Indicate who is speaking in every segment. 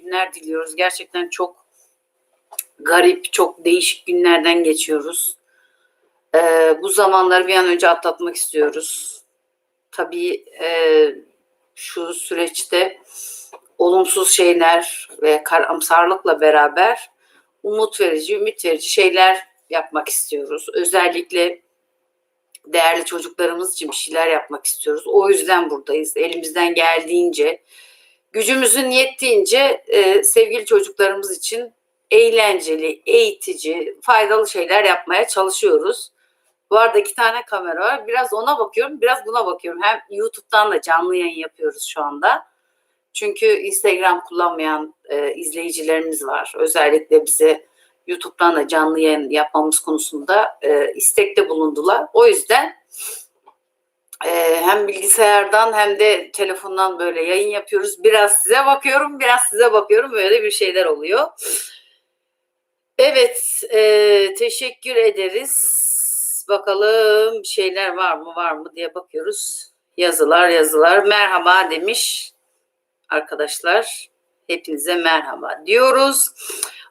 Speaker 1: günler diliyoruz. Gerçekten çok garip, çok değişik günlerden geçiyoruz. Ee, bu zamanları bir an önce atlatmak istiyoruz. Tabii e, şu süreçte olumsuz şeyler ve karamsarlıkla beraber umut verici, ümit verici şeyler yapmak istiyoruz. Özellikle değerli çocuklarımız için bir şeyler yapmak istiyoruz. O yüzden buradayız. Elimizden geldiğince, gücümüzün yettiğince e, sevgili çocuklarımız için eğlenceli, eğitici, faydalı şeyler yapmaya çalışıyoruz. Bu arada iki tane kamera var. Biraz ona bakıyorum, biraz buna bakıyorum. Hem YouTube'dan da canlı yayın yapıyoruz şu anda. Çünkü Instagram kullanmayan e, izleyicilerimiz var. Özellikle bize YouTube'dan da canlı yayın yapmamız konusunda e, istekte bulundular. O yüzden e, hem bilgisayardan hem de telefondan böyle yayın yapıyoruz. Biraz size bakıyorum, biraz size bakıyorum. Böyle bir şeyler oluyor. Evet, e, teşekkür ederiz. Bakalım şeyler var mı var mı diye bakıyoruz. Yazılar yazılar. Merhaba demiş arkadaşlar. Hepinize merhaba diyoruz.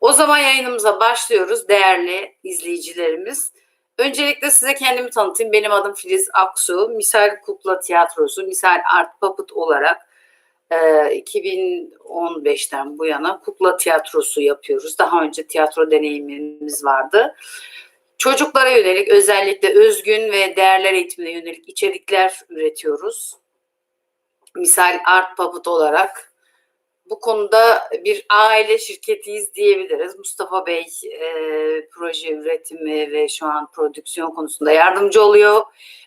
Speaker 1: O zaman yayınımıza başlıyoruz değerli izleyicilerimiz. Öncelikle size kendimi tanıtayım. Benim adım Filiz Aksu. Misal Kukla Tiyatrosu, Misal Art Puppet olarak e, 2015'ten bu yana kukla tiyatrosu yapıyoruz. Daha önce tiyatro deneyimimiz vardı. Çocuklara yönelik özellikle özgün ve değerler eğitimine yönelik içerikler üretiyoruz. Misal Art Puppet olarak bu konuda bir aile şirketiyiz diyebiliriz. Mustafa Bey e, proje üretimi ve şu an prodüksiyon konusunda yardımcı oluyor.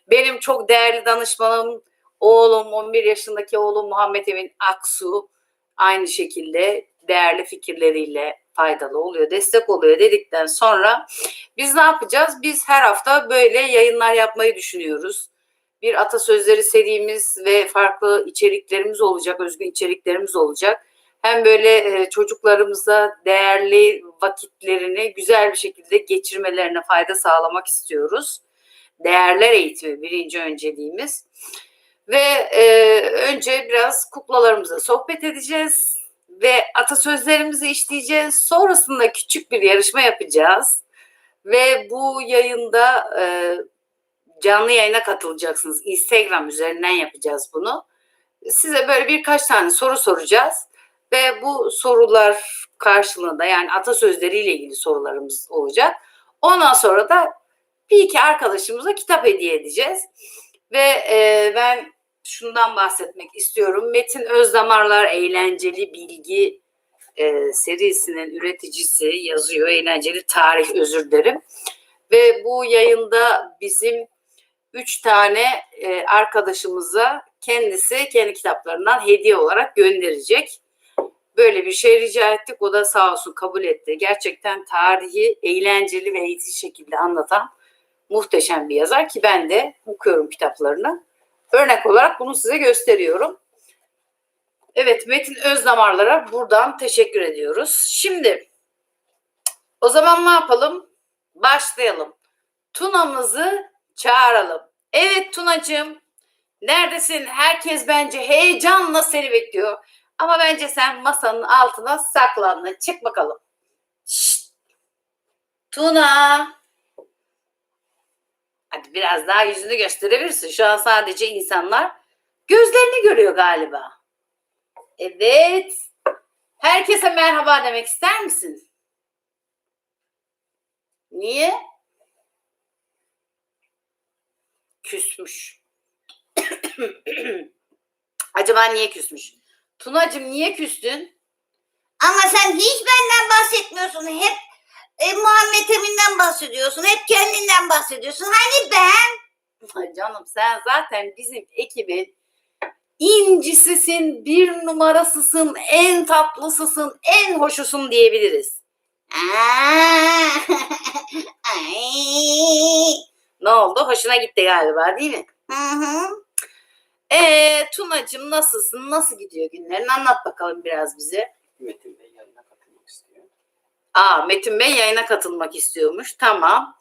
Speaker 1: Benim çok değerli danışmanım oğlum 11 yaşındaki oğlum Muhammed Emin Aksu aynı şekilde değerli fikirleriyle faydalı oluyor, destek oluyor dedikten sonra biz ne yapacağız? Biz her hafta böyle yayınlar yapmayı düşünüyoruz. Bir atasözleri serimiz ve farklı içeriklerimiz olacak, özgün içeriklerimiz olacak hem böyle e, çocuklarımıza değerli vakitlerini güzel bir şekilde geçirmelerine fayda sağlamak istiyoruz. Değerler eğitimi birinci önceliğimiz. Ve e, önce biraz kuklalarımıza sohbet edeceğiz ve atasözlerimizi işleyeceğiz. Sonrasında küçük bir yarışma yapacağız. Ve bu yayında e, canlı yayına katılacaksınız. Instagram üzerinden yapacağız bunu. Size böyle birkaç tane soru soracağız ve bu sorular karşılığında yani atasözleriyle ilgili sorularımız olacak. Ondan sonra da bir iki arkadaşımıza kitap hediye edeceğiz. Ve e, ben şundan bahsetmek istiyorum. Metin Özdamarlar Eğlenceli Bilgi e, serisinin üreticisi yazıyor. Eğlenceli Tarih özür dilerim. Ve bu yayında bizim üç tane e, arkadaşımıza kendisi kendi kitaplarından hediye olarak gönderecek böyle bir şey rica ettik. O da sağ olsun kabul etti. Gerçekten tarihi eğlenceli ve eğitici şekilde anlatan muhteşem bir yazar ki ben de okuyorum kitaplarını. Örnek olarak bunu size gösteriyorum. Evet Metin Özdamarlar'a buradan teşekkür ediyoruz. Şimdi o zaman ne yapalım? Başlayalım. Tuna'mızı çağıralım. Evet Tunacığım neredesin? Herkes bence heyecanla seni bekliyor. Ama bence sen masanın altına saklandın. Çık bakalım. Şşt. Tuna. Hadi biraz daha yüzünü gösterebilirsin. Şu an sadece insanlar gözlerini görüyor galiba. Evet. Herkese merhaba demek ister misin? Niye? Küsmüş. Acaba niye küsmüş? Tunacığım niye küstün?
Speaker 2: Ama sen hiç benden bahsetmiyorsun. Hep e, Muhammed Emin'den bahsediyorsun. Hep kendinden bahsediyorsun. Hani ben?
Speaker 1: Canım sen zaten bizim ekibin incisisin, bir numarasısın, en tatlısısın, en hoşusun diyebiliriz.
Speaker 2: Aa, Ay.
Speaker 1: Ne oldu? Hoşuna gitti galiba değil mi?
Speaker 2: Hı hı.
Speaker 1: Ee, Tunacığım nasılsın? Nasıl gidiyor günlerin? Anlat bakalım biraz bize.
Speaker 3: Metin Bey yayına katılmak istiyor.
Speaker 1: Aa Metin Bey yayına katılmak istiyormuş. Tamam.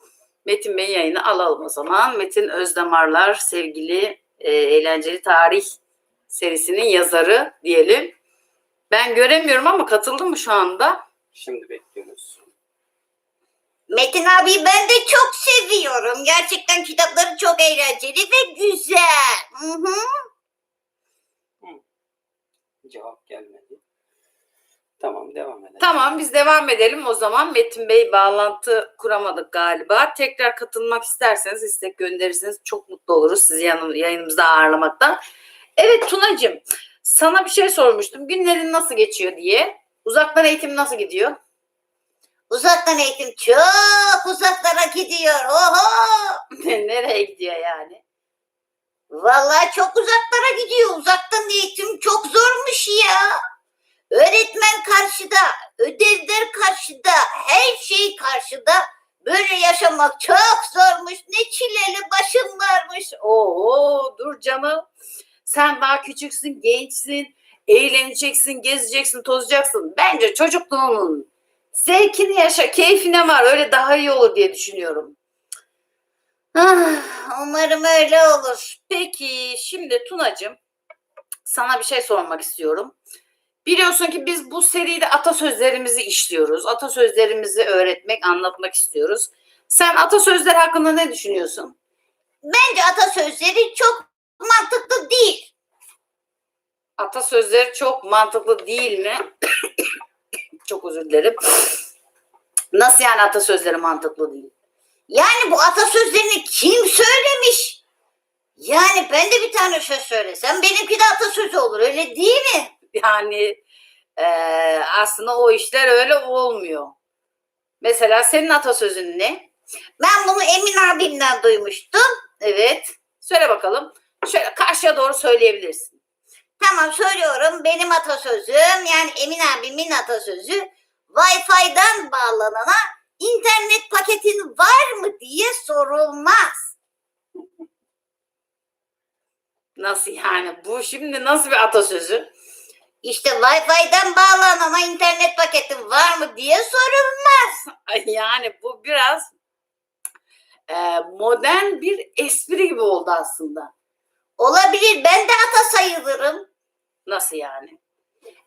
Speaker 1: Metin Bey yayını alalım o zaman. Metin Özdamarlar sevgili e, eğlenceli tarih serisinin yazarı diyelim. Ben göremiyorum ama katıldın mı şu anda?
Speaker 3: Şimdi bekliyoruz.
Speaker 2: Metin abi ben de çok seviyorum. Gerçekten kitapları çok eğlenceli ve güzel. Hı hı.
Speaker 3: Cevap gelmedi. Tamam devam edelim.
Speaker 1: Tamam biz devam edelim o zaman. Metin Bey bağlantı kuramadık galiba. Tekrar katılmak isterseniz istek gönderirseniz çok mutlu oluruz sizi yanım, yayınımızda ağırlamaktan. Evet Tunacığım sana bir şey sormuştum. Günlerin nasıl geçiyor diye. Uzaktan eğitim nasıl gidiyor?
Speaker 2: Uzaktan eğitim çok uzaklara gidiyor. Oho!
Speaker 1: Nereye gidiyor yani?
Speaker 2: Vallahi çok uzaklara gidiyor. Uzaktan eğitim çok zormuş ya. Öğretmen karşıda, ödevler karşıda, her şey karşıda. Böyle yaşamak çok zormuş. Ne çileli başım varmış.
Speaker 1: Oo dur canım. Sen daha küçüksün, gençsin. Eğleneceksin, gezeceksin, tozacaksın. Bence çocukluğunun zevkini yaşa, keyfine var. Öyle daha iyi olur diye düşünüyorum.
Speaker 2: Ah, umarım öyle olur.
Speaker 1: Peki şimdi Tunacığım sana bir şey sormak istiyorum. Biliyorsun ki biz bu seride atasözlerimizi işliyoruz. Atasözlerimizi öğretmek, anlatmak istiyoruz. Sen atasözleri hakkında ne düşünüyorsun?
Speaker 2: Bence atasözleri çok mantıklı değil.
Speaker 1: Atasözleri çok mantıklı değil mi? Çok özür dilerim. Nasıl yani atasözleri mantıklı değil?
Speaker 2: Yani bu atasözlerini kim söylemiş? Yani ben de bir tane söz söylesem benimki de atasözü olur öyle değil mi?
Speaker 1: Yani eee, aslında o işler öyle olmuyor. Mesela senin atasözün ne?
Speaker 2: Ben bunu Emin abimden duymuştum.
Speaker 1: Evet. Söyle bakalım. Şöyle karşıya doğru söyleyebilirsin.
Speaker 2: Tamam söylüyorum benim atasözüm yani Emin abimin atasözü Wi-Fi'den bağlanana internet paketin var mı diye sorulmaz.
Speaker 1: Nasıl yani? Bu şimdi nasıl bir atasözü?
Speaker 2: İşte Wi-Fi'den bağlanana internet paketin var mı diye sorulmaz.
Speaker 1: Yani bu biraz eee, modern bir espri gibi oldu aslında.
Speaker 2: Olabilir ben de ata sayılırım.
Speaker 1: Nasıl yani?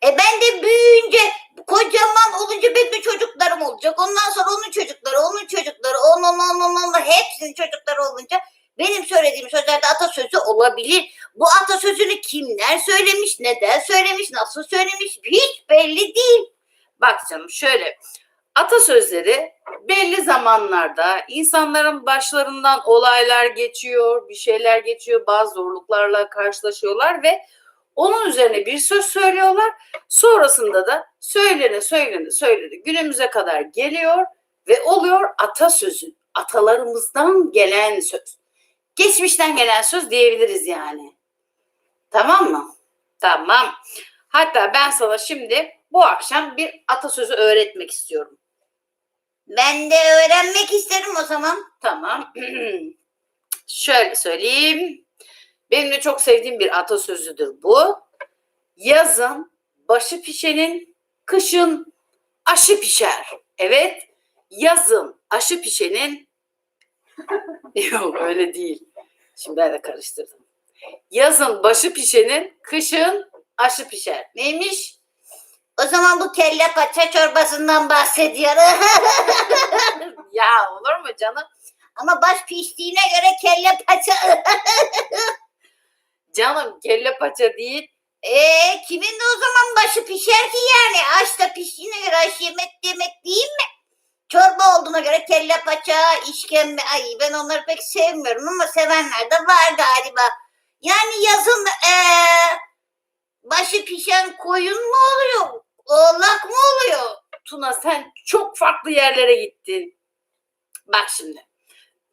Speaker 2: E ben de büyüyünce kocaman olunca benim de çocuklarım olacak. Ondan sonra onun çocukları, onun çocukları, onun, onun, onun, onun hepsinin çocukları olunca benim söylediğim sözlerde atasözü olabilir. Bu atasözünü kimler söylemiş, neden söylemiş, nasıl söylemiş hiç belli değil.
Speaker 1: Bak canım şöyle atasözleri belli zamanlarda insanların başlarından olaylar geçiyor, bir şeyler geçiyor, bazı zorluklarla karşılaşıyorlar ve onun üzerine bir söz söylüyorlar. Sonrasında da söylene söylene söylene günümüze kadar geliyor ve oluyor atasözü. Atalarımızdan gelen söz. Geçmişten gelen söz diyebiliriz yani. Tamam mı? Tamam. Hatta ben sana şimdi bu akşam bir atasözü öğretmek istiyorum.
Speaker 2: Ben de öğrenmek isterim o zaman.
Speaker 1: Tamam. Şöyle söyleyeyim. Benim de çok sevdiğim bir atasözüdür bu. Yazın başı pişenin, kışın aşı pişer. Evet. Yazın aşı pişenin Yok öyle değil. Şimdi ben de karıştırdım. Yazın başı pişenin, kışın aşı pişer. Neymiş?
Speaker 2: O zaman bu kelle paça çorbasından bahsediyor.
Speaker 1: Ya olur mu canım?
Speaker 2: Ama baş piştiğine göre kelle paça.
Speaker 1: Canım kelle paça değil.
Speaker 2: Eee kimin de o zaman başı pişer ki yani? Aş da piştiğine göre aş yemek yemek değil mi? Çorba olduğuna göre kelle paça, işkembe. Ay ben onları pek sevmiyorum ama sevenler de var galiba. Yani yazın eee başı pişen koyun mu oluyor? Oğlak mı oluyor?
Speaker 1: Tuna sen çok farklı yerlere gittin. Bak şimdi.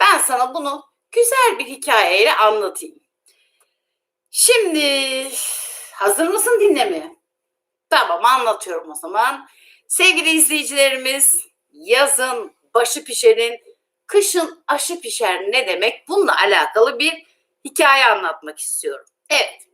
Speaker 1: Ben sana bunu güzel bir hikayeyle anlatayım. Şimdi hazır mısın dinlemeye? Tamam anlatıyorum o zaman. Sevgili izleyicilerimiz yazın başı pişerin, kışın aşı pişer ne demek? Bununla alakalı bir hikaye anlatmak istiyorum. Evet.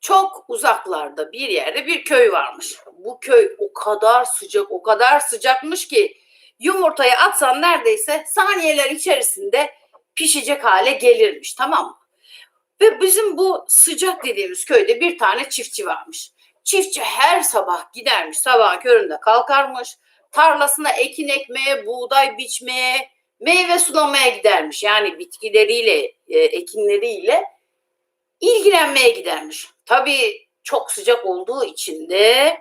Speaker 1: Çok uzaklarda bir yerde bir köy varmış. Bu köy o kadar sıcak, o kadar sıcakmış ki yumurtayı atsan neredeyse saniyeler içerisinde pişecek hale gelirmiş tamam mı? Ve bizim bu sıcak dediğimiz köyde bir tane çiftçi varmış. Çiftçi her sabah gidermiş, sabah köründe kalkarmış. Tarlasına ekin ekmeye, buğday biçmeye, meyve sulamaya gidermiş. Yani bitkileriyle, e, ekinleriyle ilgilenmeye gidermiş. Tabii çok sıcak olduğu için de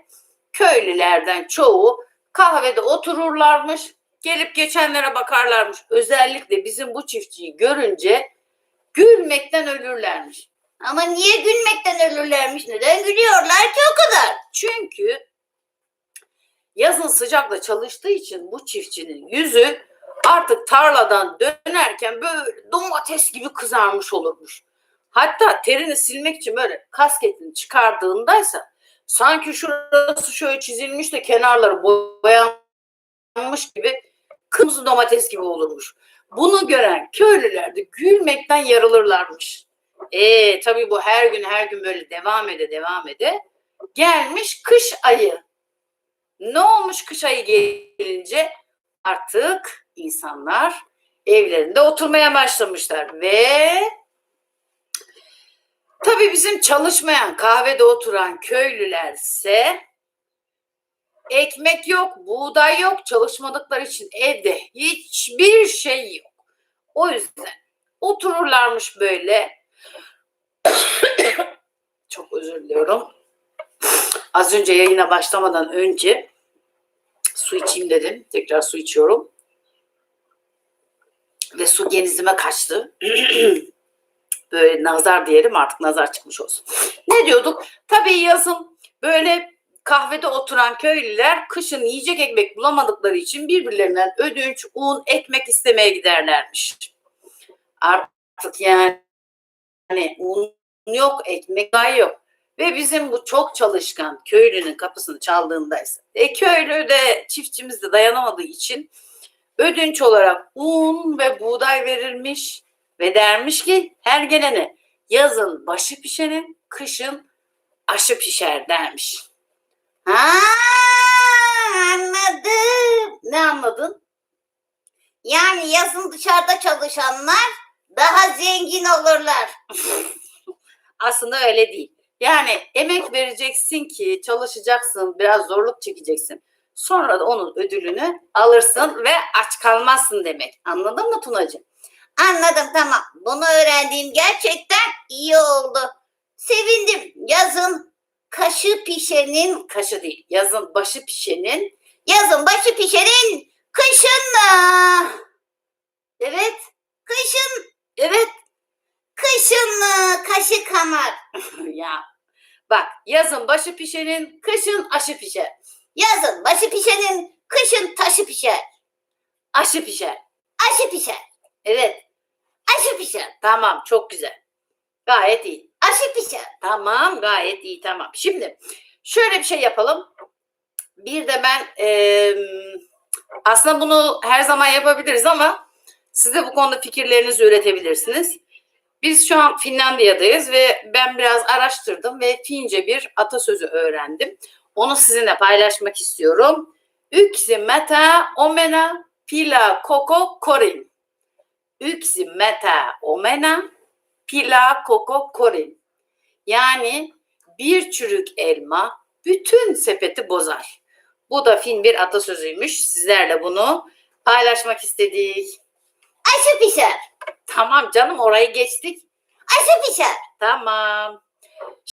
Speaker 1: köylülerden çoğu kahvede otururlarmış. Gelip geçenlere bakarlarmış. Özellikle bizim bu çiftçiyi görünce gülmekten ölürlermiş.
Speaker 2: Ama niye gülmekten ölürlermiş? Neden gülüyorlar ki o kadar?
Speaker 1: Çünkü yazın sıcakla çalıştığı için bu çiftçinin yüzü artık tarladan dönerken böyle domates gibi kızarmış olurmuş. Hatta terini silmek için böyle kasketini çıkardığındaysa sanki şurası şöyle çizilmiş de kenarları boyanmış gibi kırmızı domates gibi olurmuş. Bunu gören köylüler de gülmekten yarılırlarmış. E tabii bu her gün her gün böyle devam ede devam ede gelmiş kış ayı. Ne olmuş kış ayı gelince? Artık insanlar evlerinde oturmaya başlamışlar ve tabii bizim çalışmayan kahvede oturan köylülerse ekmek yok, buğday yok, çalışmadıkları için evde hiçbir. O yüzden otururlarmış böyle. Çok özür diliyorum. Az önce yayına başlamadan önce su içeyim dedim. Tekrar su içiyorum. Ve su genizime kaçtı. böyle nazar diyelim artık nazar çıkmış olsun. Ne diyorduk? Tabii yazın böyle kahvede oturan köylüler kışın yiyecek ekmek bulamadıkları için birbirlerinden ödünç, un, ekmek istemeye giderlermiş. Artık yani hani un yok, ekmek daha yok. Ve bizim bu çok çalışkan köylünün kapısını çaldığındaysa, e, köylü de çiftçimiz de dayanamadığı için ödünç olarak un ve buğday verilmiş ve dermiş ki her gelene yazın başı pişenin, kışın aşı pişer dermiş.
Speaker 2: Ha anladım.
Speaker 1: Ne anladın?
Speaker 2: Yani yazın dışarıda çalışanlar daha zengin olurlar.
Speaker 1: Aslında öyle değil. Yani emek vereceksin ki çalışacaksın, biraz zorluk çekeceksin. Sonra da onun ödülünü alırsın ve aç kalmazsın demek. Anladın mı Tunacığım?
Speaker 2: Anladım tamam. Bunu öğrendiğim gerçekten iyi oldu. Sevindim. Yazın kaşı pişenin,
Speaker 1: Kaşı değil. Yazın başı pişenin.
Speaker 2: yazın başı pişenin, kışın da. Evet, kışın,
Speaker 1: Evet.
Speaker 2: kışın da kaşı kamar.
Speaker 1: ya bak yazın başı pişenin, kışın aşı pişer.
Speaker 2: Yazın başı pişenin, kışın taşı pişer.
Speaker 1: Aşı pişer.
Speaker 2: Aşı pişer,
Speaker 1: Evet.
Speaker 2: aşı pişer,
Speaker 1: Tamam. Çok güzel. Gayet iyi.
Speaker 2: Aşı pişer.
Speaker 1: Tamam. Gayet iyi. Tamam. Şimdi şöyle bir şey yapalım. Bir de ben eee, aslında bunu her zaman yapabiliriz ama siz de bu konuda fikirlerinizi üretebilirsiniz. Biz şu an Finlandiya'dayız ve ben biraz araştırdım ve Fince bir atasözü öğrendim. Onu sizinle paylaşmak istiyorum. Yksi meta omena pila koko korin. Yksi meta omena pila koko korin. Yani bir çürük elma bütün sepeti bozar. Bu da Fin bir atasözüymüş. Sizlerle bunu paylaşmak istedik.
Speaker 2: Aşı pişer,
Speaker 1: Tamam canım orayı geçtik.
Speaker 2: aşı pişer.
Speaker 1: Tamam.